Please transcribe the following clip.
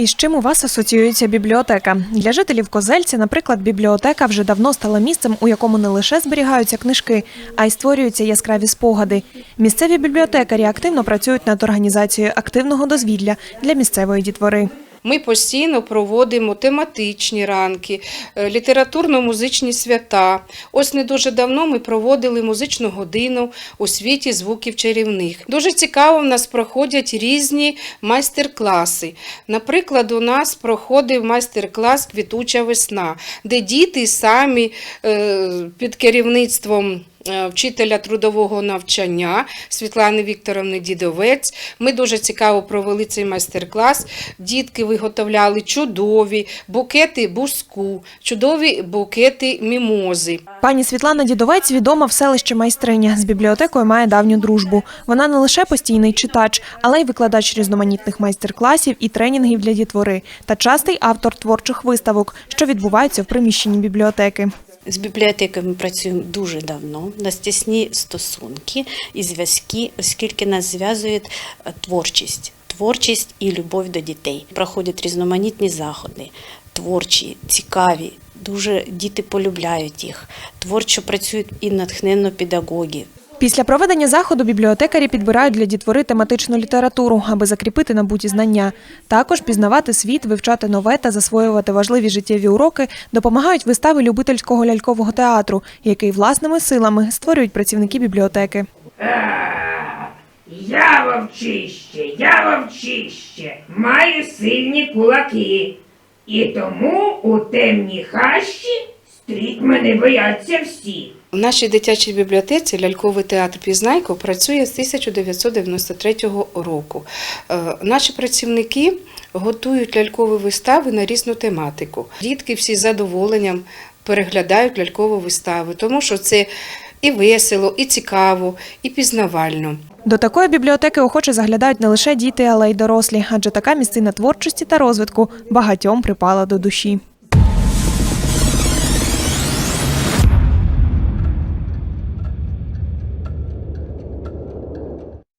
І з чим у вас асоціюється бібліотека? Для жителів Козельця, наприклад, бібліотека вже давно стала місцем, у якому не лише зберігаються книжки, а й створюються яскраві спогади. Місцеві бібліотекарі активно працюють над організацією активного дозвілля для місцевої дітвори. Ми постійно проводимо тематичні ранки, е, літературно-музичні свята. Ось не дуже давно ми проводили музичну годину у світі звуків чарівних. Дуже цікаво в нас проходять різні майстер-класи. Наприклад, у нас проходив майстер-клас Квітуча весна, де діти самі е, під керівництвом. Е, Вчителя трудового навчання Світлани Вікторовни Дідовець. Ми дуже цікаво провели цей майстер-клас. Дітки виготовляли чудові букети буску, чудові букети мімози. Пані Світлана Дідовець відома в селищі майстриня. З бібліотекою має давню дружбу. Вона не лише постійний читач, але й викладач різноманітних майстер-класів і тренінгів для дітвори та частий автор творчих виставок, що відбуваються в приміщенні бібліотеки. З бібліотекою ми працюємо дуже давно. У нас тісні стосунки і зв'язки, оскільки нас зв'язує е, творчість. Творчість і любов до дітей. Проходять різноманітні заходи, творчі, цікаві. Дуже діти полюбляють їх. Творчо працюють і натхненно педагоги. Після проведення заходу бібліотекарі підбирають для дітвори тематичну літературу, аби закріпити набуті знання. Також пізнавати світ, вивчати нове та засвоювати важливі життєві уроки допомагають вистави любительського лялькового театру, який власними силами створюють працівники бібліотеки. Я вовчище, я вовчище, маю сильні кулаки. І тому у темній хащі стріт мене бояться всі. В нашій дитячій бібліотеці ляльковий театр Пізнайко працює з 1993 року. Е, Наші працівники готують лялькові вистави на різну тематику. Дітки всі з задоволенням переглядають лялькові вистави, тому що це і весело, і цікаво, і пізнавально. До такої бібліотеки охоче заглядають не лише діти, але й дорослі, адже така місцина творчості та розвитку багатьом припала до душі.